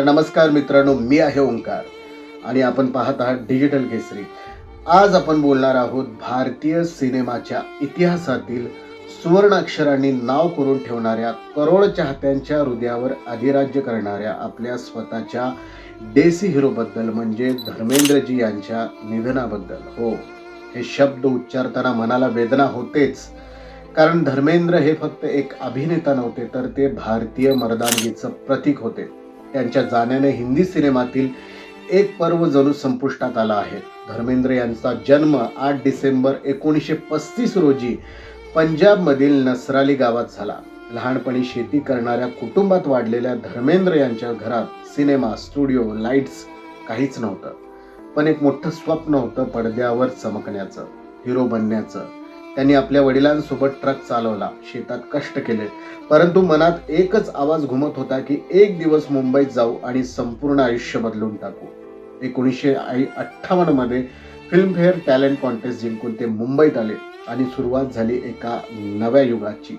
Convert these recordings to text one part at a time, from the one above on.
तर नमस्कार मित्रांनो मी आहे ओंकार आणि आपण पाहत आहात डिजिटल केसरी आज आपण बोलणार आहोत भारतीय सिनेमाच्या इतिहासातील सुवर्ण अक्षरांनी नाव करून ठेवणाऱ्या करोड चाहत्यांच्या हृदयावर अधिराज्य करणाऱ्या आपल्या स्वतःच्या देसी हिरोबद्दल म्हणजे धर्मेंद्रजी यांच्या निधनाबद्दल. हो हे शब्द उच्चारताना मनाला वेदना होतेच. कारण धर्मेंद्र हे फक्त एक अभिनेता नव्हते तर ते भारतीय मर्दानगीचं प्रतीक होते. त्यांच्या जाण्याने हिंदी सिनेमातील एक पर्व जणू संपुष्टात आला आहे. धर्मेंद्र यांचा जन्म आठ डिसेंबर एकोणीसशे पस्तीस रोजी पंजाबमधील नसराली गावात झाला. लहानपणी शेती करणाऱ्या कुटुंबात वाढलेल्या धर्मेंद्र यांच्या घरात सिनेमा स्टुडिओ लाईट्स काहीच नव्हतं. पण एक मोठं स्वप्न होतं पडद्यावर चमकण्याचं हिरो बनण्याचं. त्यांनी आपल्या वडिलांसोबत ट्रक चालवला. शेतात कष्ट केले. परंतु मनात एकच आवाज घुमत होता की एक दिवस मुंबईत जाऊ आणि संपूर्ण आयुष्य बदलून टाकू. एकोणीसशे अठ्ठावन्नमध्ये फिल्मफेअर टॅलेंट कॉन्टेस्ट जिंकून ते मुंबईत आले आणि सुरुवात झाली एका नव्या युगाची.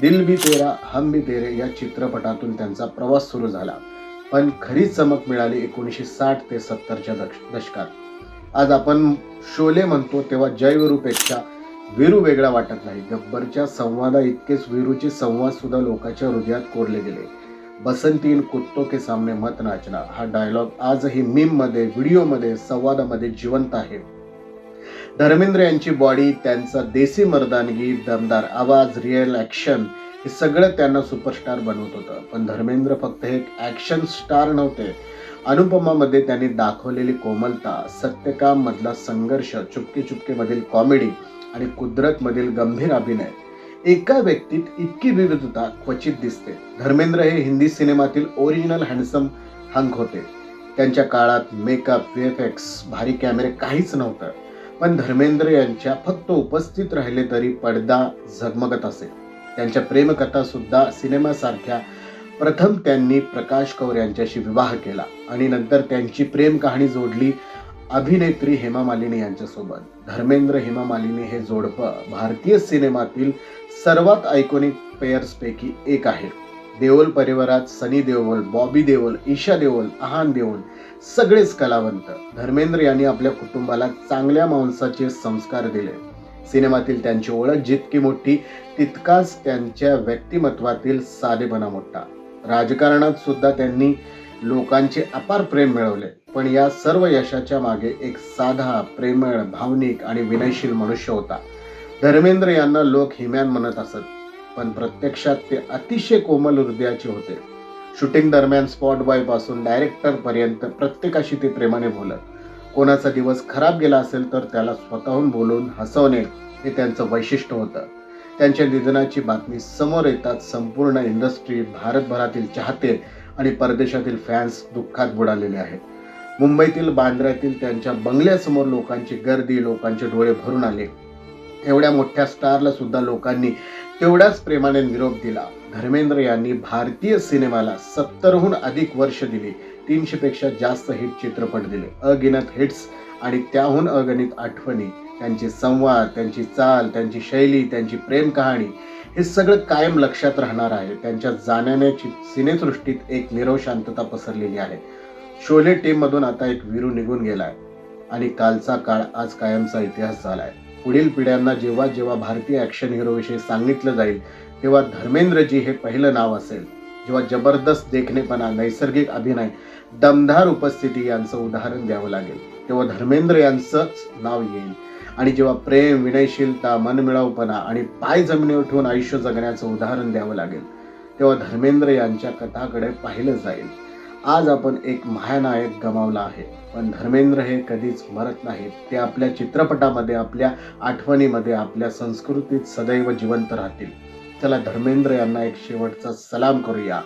दिल भी तेरा हम भी तेरे या चित्रपटातून त्यांचा प्रवास सुरू झाला. पण खरी चमक मिळाली एकोणीसशे साठ ते सत्तरच्या दश दशकात आज आपण शोले म्हणतो तेव्हा जयवीरूपेक्षा वीरू वेगळा वाटत नाही. गब्बरच्या संवादा इतकेच वीरूचे संवाद सुद्धा लोकांच्या हृदयात कोरले गेले. बसंतीन कुत्तो के सामने मत नाचना हा डायलॉग आजही मीममध्ये व्हिडिओमध्ये संवादामध्ये जिवंत आहे. धर्मेंद्र यांची बॉडी त्यांचा देसी मर्दानगी दमदार आवाज रिअल ॲक्शन हे सगळं त्यांना सुपरस्टार बनवत होतं. पण धर्मेंद्र फक्त एक ॲक्शन स्टार नव्हते. अनुपमामध्ये त्यांनी दाखवलेली कोमलता सत्यकाम मधला संघर्ष चुपके चुपकेमधील कॉमेडी आणि कुदरतमधील गंभीर अभिनय. एका व्यक्तीत इतकी विविधता क्वचित दिसते. धर्मेंद्र हे हिंदी सिनेमातील ओरिजिनल हँडसम हंक होते. त्यांच्या काळात मेकअप व्हीएफएक्स एक्स भारी कॅमेरे काहीच नव्हतं. पण धर्मेंद्र यांच्या फक्त उपस्थित राहिले तरी पडदा झगमगत असे. त्यांच्या प्रेमकथा सुद्धा सिनेमासारख्या. प्रथम त्यांनी प्रकाश कौर यांच्याशी विवाह केला आणि नंतर त्यांची प्रेम कहाणी जोडली अभिनेत्री हेमा मालिनी यांच्यासोबत. धर्मेंद्र हेमा मालिनी हे जोडपं भारतीय सिनेमातील सर्वात आयकॉनिक पेयर्सपैकी एक आहे देओल परिवारात सनी देओल बॉबी देओल ईशा देओल आहान देओल सगळेच कलावंत. धर्मेंद्र यांनी आपल्या कुटुंबाला चांगल्या माणसाचे संस्कार दिले. सिनेमातील त्यांची ओळख जितकी मोठी तितकाच त्यांच्या व्यक्तिमत्वातील साधेपणा मोठा. राजकारणात सुद्धा त्यांनी लोकांचे अपार प्रेम मिळवले. पण या सर्व यशाच्या मागे एक साधा प्रेमळ भावनिक आणि विनयशील मनुष्य होता. धर्मेंद्र यांना लोक हिम्यान म्हणत असत पण प्रत्यक्षात ते अतिशय कोमल हृदयाचे होते. शूटिंग दरम्यान स्पॉट बॉयपासून डायरेक्टर पर्यंत प्रत्येकाशी ते प्रेमाने बोलत. कोणाचा दिवस खराब गेला असेल तर त्याला स्वतःहून बोलून हसवणे हे त्यांचं वैशिष्ट्य होतं. त्यांच्या निधनाची बातमी समोर येतात संपूर्ण इंडस्ट्री भारतभरातील चाहते आणि परदेशातील फॅन्स दुःखात बुडालेले आहेत. मुंबईतील बांद्र्यातील त्यांच्या बंगल्यासमोर लोकांची गर्दी लोकांचे डोळे भरून आले. एवढ्या मोठ्या स्टारला सुद्धा लोकांनी तेवढ्याच प्रेमाने निरोप दिला. धर्मेंद्र यांनी भारतीय सिनेमाला सत्तरहून अधिक वर्ष दिली. तीनशे पेक्षा जास्त हिट चित्रपट दिले. अगिनत हिट्स आणि त्याहून अगणित आठवणी. त्यांचे संवाद त्यांची चाल त्यांची शैली त्यांची प्रेम कहाणी हे सगळं कायम लक्षात राहणार आहे. त्यांच्या जाण्याची सिनेसृष्टीत एक निरव शांतता पसरलेली आहे. शोले टीम मधून आता एक विरू निघून गेलाय. आणि कालचा काळ आज कायमचा इतिहास झालाय. पुढील पिढ्यांना जेव्हा जेव्हा भारतीय ॲक्शन हिरोविषयी सांगितलं जाईल तेव्हा धर्मेंद्रजी हे पहिलं नाव असेल. जेव्हा जबरदस्त देखणेपणा नैसर्गिक अभिनय दमदार उपस्थिती यांचं उदाहरण द्यावं लागेल. तेव्हा धर्मेंद्र यांचंच नाव येईल. आणि जेव्हा प्रेम विनयशीलता मनमिळावपणा आणि पाय जमिनीवर ठेवून आयुष्य जगण्याचं उदाहरण द्यावं लागेल तेव्हा धर्मेंद्र यांच्या कथाकडे पाहिलं जाईल. आज आपण एक महानायक गमावला आहे पण धर्मेंद्र हे कधीच मरत नाहीत. ते आपल्या चित्रपटामध्ये आपल्या आठवणीमध्ये आपल्या संस्कृतीत सदैव जिवंत राहतील. चला धर्मेंद्र यांना एक शेवटचा सलाम करूया.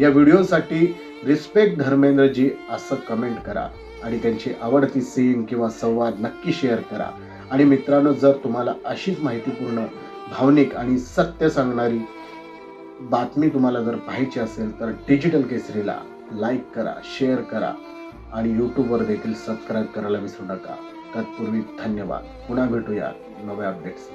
या व्हिडिओसाठी रिस्पेक्ट धर्मेंद्रजी असं कमेंट करा. आणि त्यांची आवडती सीन किंवा संवाद नक्की शेअर करा. आणि मित्रांनो जर तुम्हाला अशीच माहितीपूर्ण भावनिक आणि सत्य सांगणारी बातमी तुम्हाला जर पाहायची असेल तर डिजिटल केसरीला लाईक करा शेअर करा आणि यूट्यूबवर देखील सबस्क्राईब करायला विसरू नका. तत्पूर्वी धन्यवाद. पुन्हा भेटूया नव्या अपडेट्स